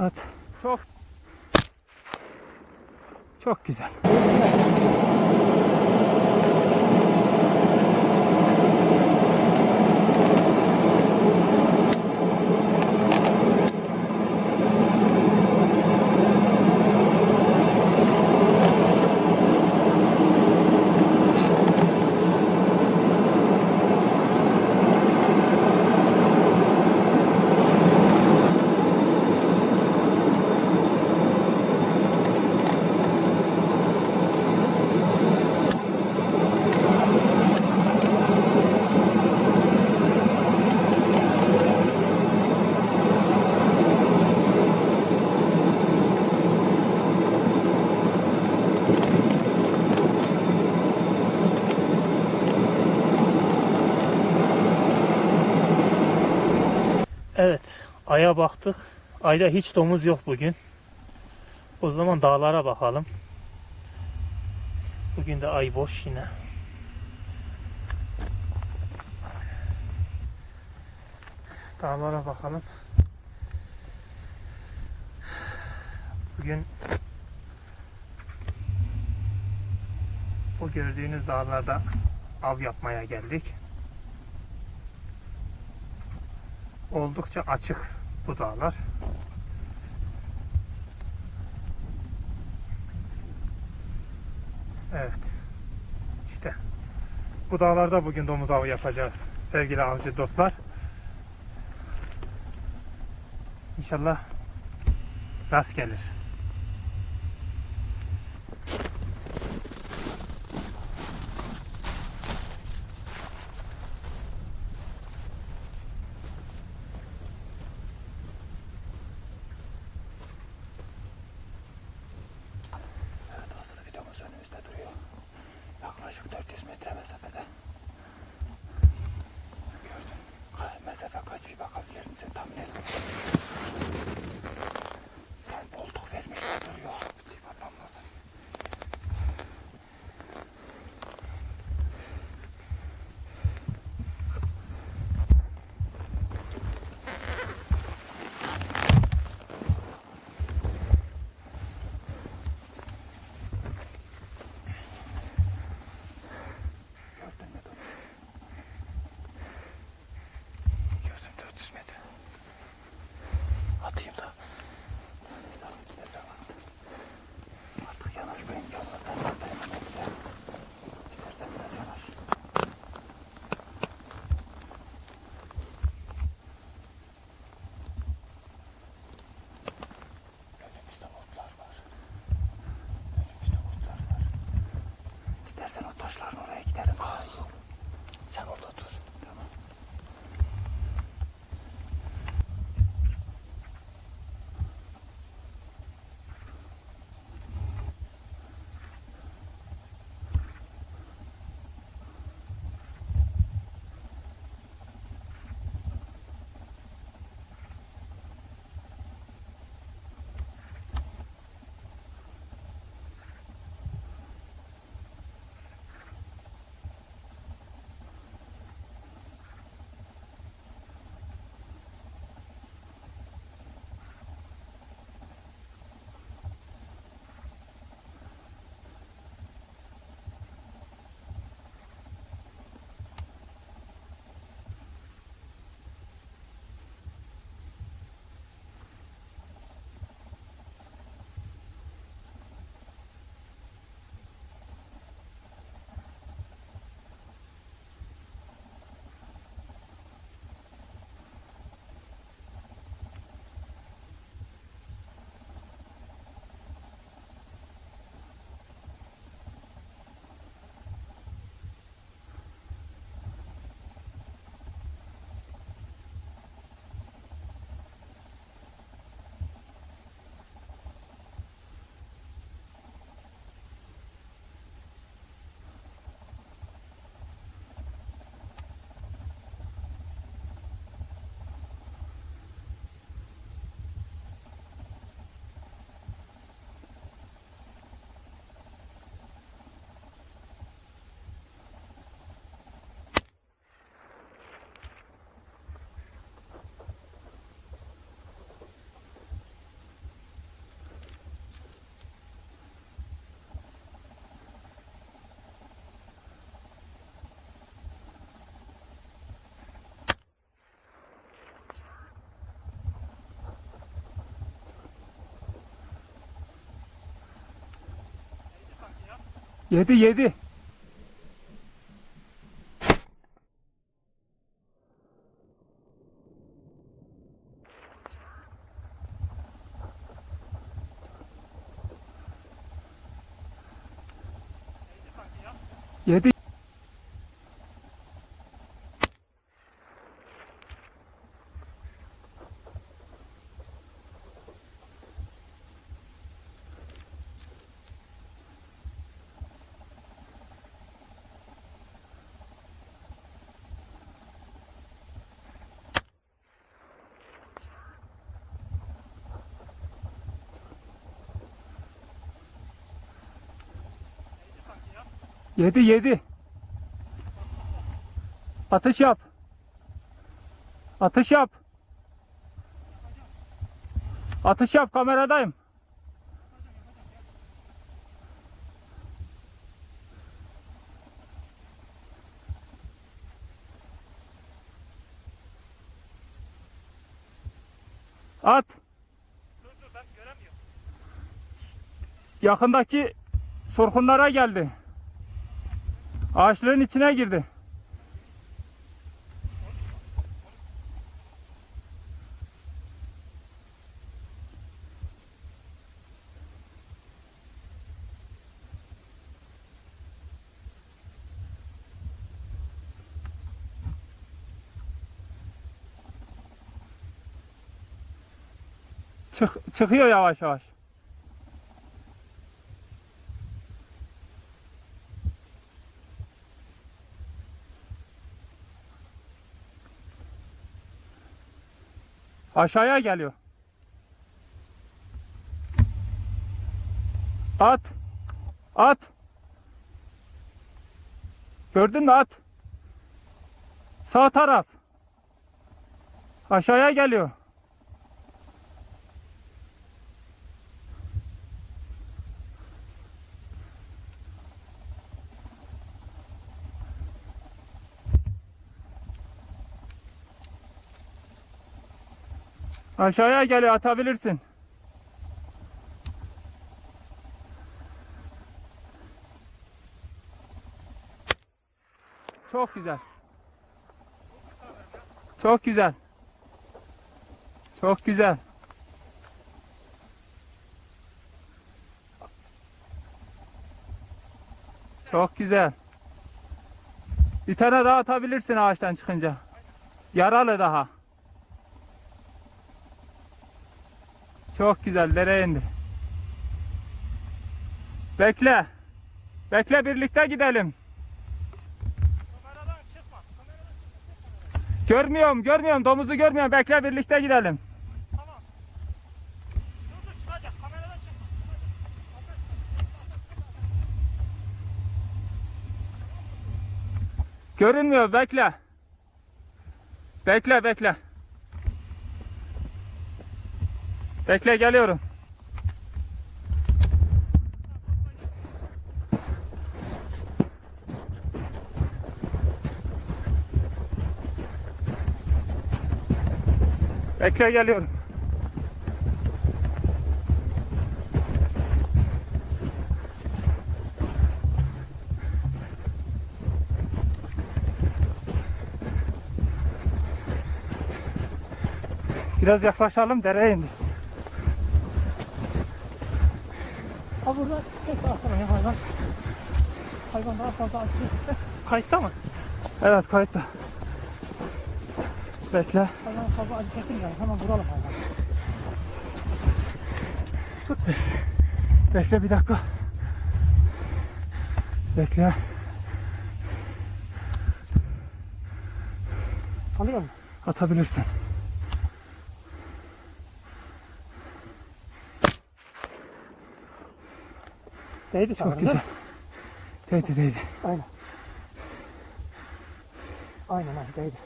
Evet. Çok çok güzel. Evet, aya baktık. Ayda hiç domuz yok bugün. O zaman dağlara bakalım. Bugün de ay boş yine. Dağlara bakalım. Bugün bu gördüğünüz dağlarda av yapmaya geldik. Oldukça açık bu dağlar. Evet. İşte bu dağlarda bugün domuz avı yapacağız sevgili avcı dostlar. İnşallah rast gelir. Evet asılı videomuz önümüzde duruyor. Yaklaşık 400 metre mesafede. Gördüm. Ka- mesafe kaç bir bakabilir misin tahmin et. Tam koltuk vermiş duruyor. Dip atmam lazım. Gördün mü domuz? Gördüm 400 metre. Atayım da. İsabetli deprem attı. Artık yanaşmayın. Yalnızdan fazla metre. İstersen biraz yanaş. Önümüzde otlar var. Önümüzde otlar var. İstersen Yedi yedi. Yedi. Yedi yedi. Atış yap. Atış yap. Atış yap kameradayım. At. Dur dur ben göremiyorum. Yakındaki sorkunlara geldi. Ağaçların içine girdi. Çık, çıkıyor yavaş yavaş. Aşağıya geliyor. At. At. Gördün mü at? Sağ taraf. Aşağıya geliyor. Aşağıya geliyor atabilirsin. Çok güzel. Çok güzel. Çok güzel. Çok güzel. Bir tane daha atabilirsin ağaçtan çıkınca. Yaralı daha. Çok güzel dereye indi. Bekle. Bekle birlikte gidelim. Kameradan çıkma. Kameradan Görmüyorum görmüyorum domuzu görmüyorum. Bekle birlikte gidelim. tamam. Dur dur. Kameradan çıkma. Görünmüyor bekle. Bekle bekle. Bekle geliyorum. Bekle geliyorum. Biraz yaklaşalım dereye indi. Ha burada tek taraftan ya hayvan. Hayvan daha fazla acı. Kayıtta mı? Evet kayıtta. Bekle. Hayvan fazla acı çekilmiyor. Hemen vuralım hayvan. Bekle bir dakika. Bekle. Alıyor mu? Atabilirsin. Değdi Çok sanırım, güzel. değil mi? Değdi değdi. Aynen. Aynen aynen değdi.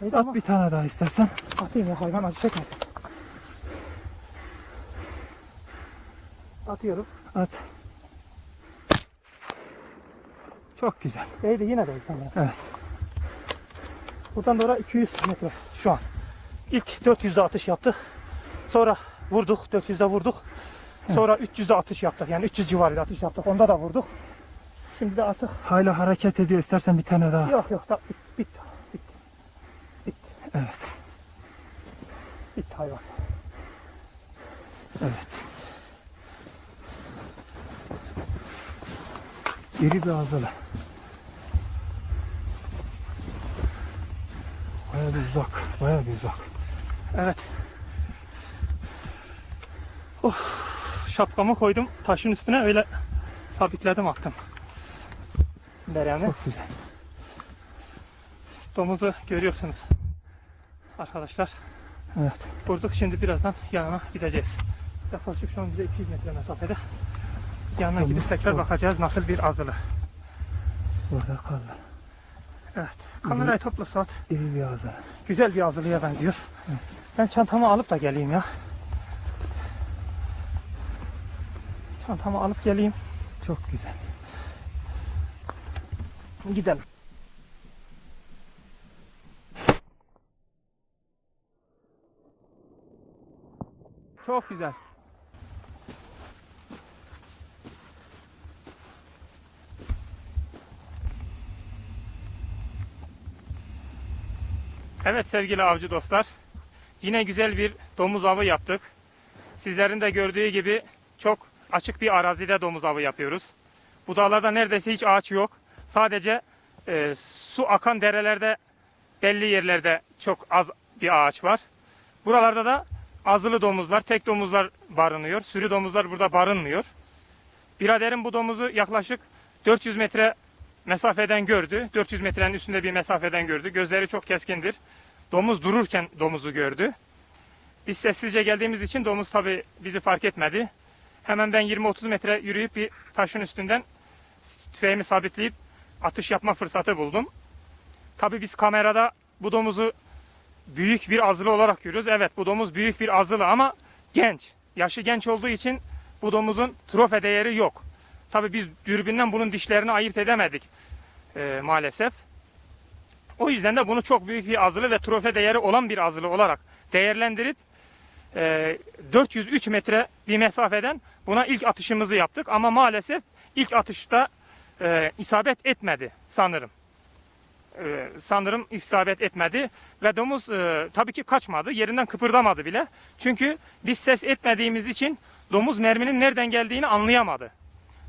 Değdi ama At bir tane daha istersen. atayım ya hayvan acı çekmesin. Atıyorum. At. Çok güzel. Değdi yine değdi sanırım. Evet. Buradan doğru 200 metre şu an. İlk 400'de atış yaptık. Sonra vurduk. 400'de vurduk. Sonra 300'de atış yaptık. Yani 300 civarında atış yaptık. Onda da vurduk. Şimdi de artık Hala hareket ediyor. İstersen bir tane daha at. yok yok da bit, bit, Evet. bit hayvan. Evet. İri bir azılı. Bayağı bir uzak. Bayağı bir uzak. Evet. Of, şapkamı koydum taşın üstüne öyle sabitledim attım. Deremi. Çok güzel. Domuzu görüyorsunuz. Arkadaşlar Evet. vurduk şimdi birazdan yanına gideceğiz. Yaklaşık şu an bize 200 metre mesafede. Yanına Domuz gidip tekrar var. bakacağız nasıl bir azılı. Burada kaldı. Evet. Kamerayı topla Suat. İri bir azılı. Güzel bir azılıya benziyor. Ben çantamı alıp da geleyim ya. Çantamı alıp geleyim. Çok güzel. Gidelim. Çok güzel. Evet sevgili avcı dostlar. Yine güzel bir domuz avı yaptık. Sizlerin de gördüğü gibi çok açık bir arazide domuz avı yapıyoruz. Bu dağlarda neredeyse hiç ağaç yok. Sadece e, su akan derelerde belli yerlerde çok az bir ağaç var. Buralarda da azılı domuzlar, tek domuzlar barınıyor. Sürü domuzlar burada barınmıyor. Biraderim bu domuzu yaklaşık 400 metre mesafeden gördü. 400 metrenin üstünde bir mesafeden gördü. Gözleri çok keskindir. Domuz dururken domuzu gördü. Biz sessizce geldiğimiz için domuz tabi bizi fark etmedi. Hemen ben 20-30 metre yürüyüp bir taşın üstünden tüfeğimi sabitleyip atış yapma fırsatı buldum. Tabi biz kamerada bu domuzu büyük bir azılı olarak görüyoruz. Evet bu domuz büyük bir azılı ama genç. Yaşı genç olduğu için bu domuzun trofe değeri yok. Tabi biz dürbünden bunun dişlerini ayırt edemedik e, maalesef. O yüzden de bunu çok büyük bir azılı ve trofe değeri olan bir azılı olarak değerlendirip e, 403 metre bir mesafeden buna ilk atışımızı yaptık. Ama maalesef ilk atışta e, isabet etmedi sanırım. E, sanırım isabet etmedi ve domuz e, tabii ki kaçmadı. Yerinden kıpırdamadı bile. Çünkü biz ses etmediğimiz için domuz merminin nereden geldiğini anlayamadı.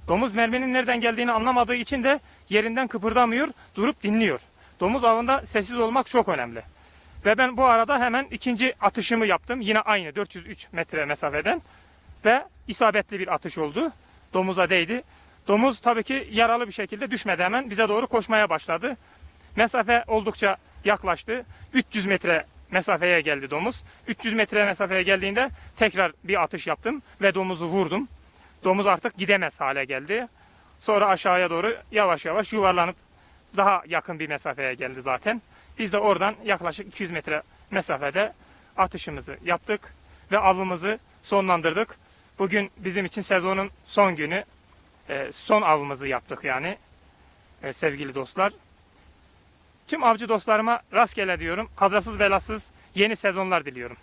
Domuz merminin nereden geldiğini anlamadığı için de yerinden kıpırdamıyor, durup dinliyor. Domuz avında sessiz olmak çok önemli. Ve ben bu arada hemen ikinci atışımı yaptım. Yine aynı 403 metre mesafeden. Ve isabetli bir atış oldu. Domuza değdi. Domuz tabii ki yaralı bir şekilde düşmedi hemen. Bize doğru koşmaya başladı. Mesafe oldukça yaklaştı. 300 metre mesafeye geldi domuz. 300 metre mesafeye geldiğinde tekrar bir atış yaptım ve domuzu vurdum. Domuz artık gidemez hale geldi. Sonra aşağıya doğru yavaş yavaş yuvarlanıp daha yakın bir mesafeye geldi zaten. Biz de oradan yaklaşık 200 metre mesafede atışımızı yaptık ve avımızı sonlandırdık. Bugün bizim için sezonun son günü. e, Son avımızı yaptık yani e, sevgili dostlar. Tüm avcı dostlarıma rastgele diyorum. Kazasız belasız yeni sezonlar diliyorum.